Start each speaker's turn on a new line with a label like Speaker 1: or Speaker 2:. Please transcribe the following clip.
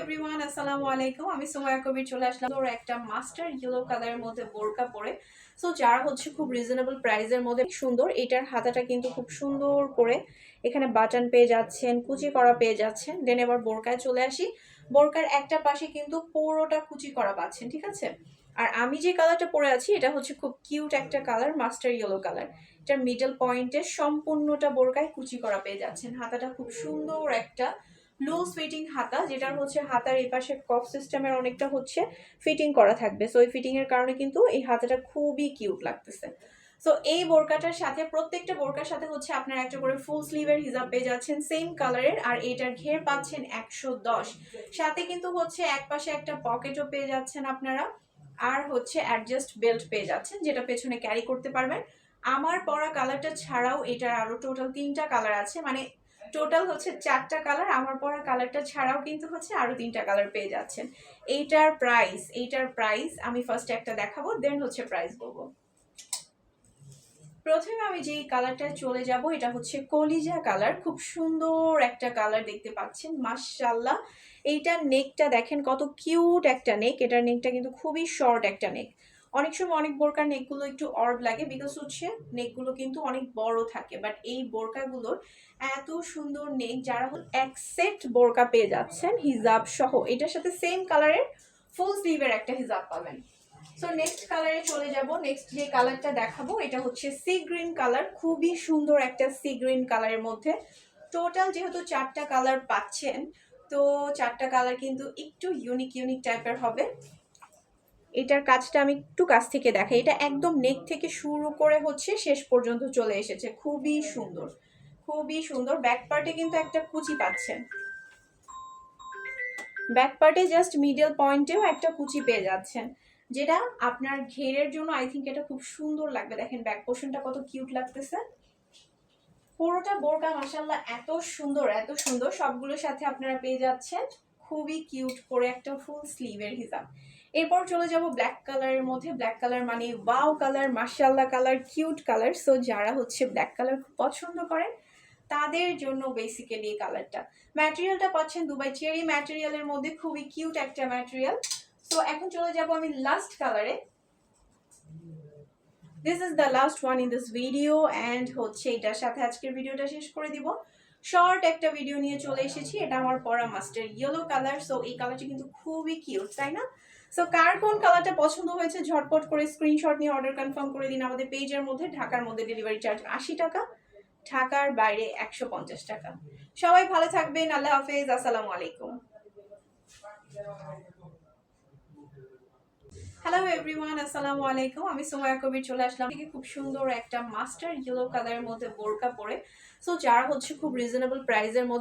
Speaker 1: Everyone আসসালামু আলাইকুম আমি সোমায়া কবির, চলে আসলাম ওর একটা মাস্টার ইয়েলো কালারের মধ্যে বোরকা পরে। সো যারা হচ্ছে খুব রিজনেবল প্রাইসের মধ্যে সুন্দর, এটার হাতাটা কিন্তু খুব সুন্দর করে এখানে বাটন পেয়ে যাচ্ছেন, কুচি করা পেয়ে যাচ্ছেন। দেন এবার বোরকায় চলে আসি। বোরকার একটা পাশে কিন্তু পুরোটা কুচি করা পাচ্ছেন, ঠিক আছে? আর আমি যে কালারটা পরে আছি, এটা হচ্ছে খুব কিউট একটা কালার মাস্টার ইয়েলো কালার এটার মিডল পয়েন্টে সম্পূর্ণটা বোরকায় কুচি করা পেয়ে যাচ্ছেন। হাতাটা খুব সুন্দর একটা লুজ ফিটিং হাতা যেটার হচ্ছে হাতার এই পাশে কফ সিস্টেমের অনেকটা হচ্ছে ফিটিং করা থাকবে। সো এই ফিটিং এর কারণে কিন্তু এই হাতাটা খুবই কিউট লাগতেছে। সো এই বোরকাটার সাথে প্রত্যেকটা বোরকার সাথে হচ্ছে আপনার একটা করে ফুল স্লিভের হিজাব পেয়ে যাচ্ছেন সেম কালারের আর এটার ঘের পাচ্ছেন একশো দশ। সাথে কিন্তু হচ্ছে এক পাশে একটা পকেটও পেয়ে যাচ্ছেন আপনারা আর হচ্ছে অ্যাডজাস্ট বেল্ট পেয়ে যাচ্ছেন যেটা পেছনে ক্যারি করতে পারবেন। আমার পরা কালারটা ছাড়াও এটার আরও টোটাল তিনটা কালার আছে। মানে টোটাল হচ্ছে চারটা কালার আমার পরা কালারটা ছাড়াও কিন্তু হচ্ছে আরও তিনটা কালার পেয়ে যাচ্ছেন। এইটার প্রাইস এইটার প্রাইস আমি ফার্স্ট একটা দেখাবো দেন হচ্ছে প্রাইস বলব। প্রথমে আমি যেই কালারটা চলে যাব, এটা হচ্ছে কলিজা কালার খুব সুন্দর একটা কালার দেখতে পাচ্ছেন মাশাল্লাহ এইটার নেকটা দেখেন কত কিউট একটা নেক এটার নেকটা কিন্তু খুবই শর্ট একটা নেক অনেক সময় অনেক বোরকার নেকগুলো একটু অর্ড লাগে বিকজ হচ্ছে নেকগুলো কিন্তু অনেক বড় থাকে। বাট এই বোরকাগুলোর এত সুন্দর নেক যারা এক সেট বোরকা পেয়ে যাচ্ছেন, হিজাব সহ, এটার সাথে সেম কালারের ফুল স্লিভের একটা হিজাব পাবেন। সো নেক্সট কালারে চলে যাব নেক্সট যে কালারটা দেখাবো, এটা হচ্ছে সি গ্রিন কালার খুবই সুন্দর একটা সি গ্রিন কালারের মধ্যে। টোটাল যেহেতু চারটা কালার পাচ্ছেন, তো চারটা কালার কিন্তু একটু ইউনিক ইউনিক টাইপের হবে। এটার কাজটা আমি একটু কাছ থেকে দেখাই। এটা একদম নেক থেকে শুরু করে হচ্ছে শেষ পর্যন্ত চলে এসেছে। খুবই সুন্দর। খুবই সুন্দর। ব্যাক পার্টে কিন্তু একটা কুচি পাচ্ছেন। ব্যাক পার্টে জাস্ট মিডল পয়েন্টেও একটা কুচি পেয়ে যাচ্ছেন। যেটা আপনার ঘেরের জন্য আই থিঙ্ক এটা খুব সুন্দর লাগবে। দেখেন ব্যাক পোর্শনটা কত কিউট লাগতেছে। পুরোটা বোরকা মাসাল্লাহ এত সুন্দর এত সুন্দর। সবগুলোর সাথে আপনারা পেয়ে যাচ্ছেন। খুবই কিউট করে একটা ফুল স্লিভের হিসাব। এরপর চলে যাব ব্ল্যাক কালারের মধ্যে। ব্ল্যাক কালার মানে ওয়াও কালার মার্শাল্লা কালার কিউট কালার সো যারা হচ্ছে ব্ল্যাক কালার খুব পছন্দ করেন, তাদের জন্য বেসিক্যালি এই কালারটা ম্যাটেরিয়ালটা পাচ্ছেন দুবাই চেরি ম্যাটেরিয়ালের মধ্যে, খুবই কিউট একটা ম্যাটেরিয়াল সো এখন চলে যাব আমি লাস্ট কালারে this is the last one in this video and হচ্ছে এটার সাথে আজকের ভিডিওটা শেষ করে দিব। শর্ট একটা ভিডিও নিয়ে চলে এসেছি। এটা আমার পরা মাস্টার ইয়েলো কালার সো এই কালারটা কিন্তু খুবই কিউট তাই না? সো কার কোন কালারটা পছন্দ হয়েছে, ঝটপট করে স্ক্রিনশট নিয়ে অর্ডার কনফার্ম করে দিন আমাদের পেজের মধ্যে, ঢাকার মধ্যে ডেলিভারি চার্জ আশি টাকা, ঢাকার বাইরে একশো পঞ্চাশ টাকা। সবাই ভালো থাকবেন, আল্লাহ হাফেজ, আসসালামু আলাইকুম। হ্যালো এভরিওয়ান আসসালামু আলাইকুম। আমি সোমায়া কবির, চলে আসলাম থেকে খুব সুন্দর একটা মাস্টার ইয়েলো কালারের মধ্যে বোরকা পরে। সো যারা হচ্ছে খুব রিজনেবল প্রাইসের মধ্যে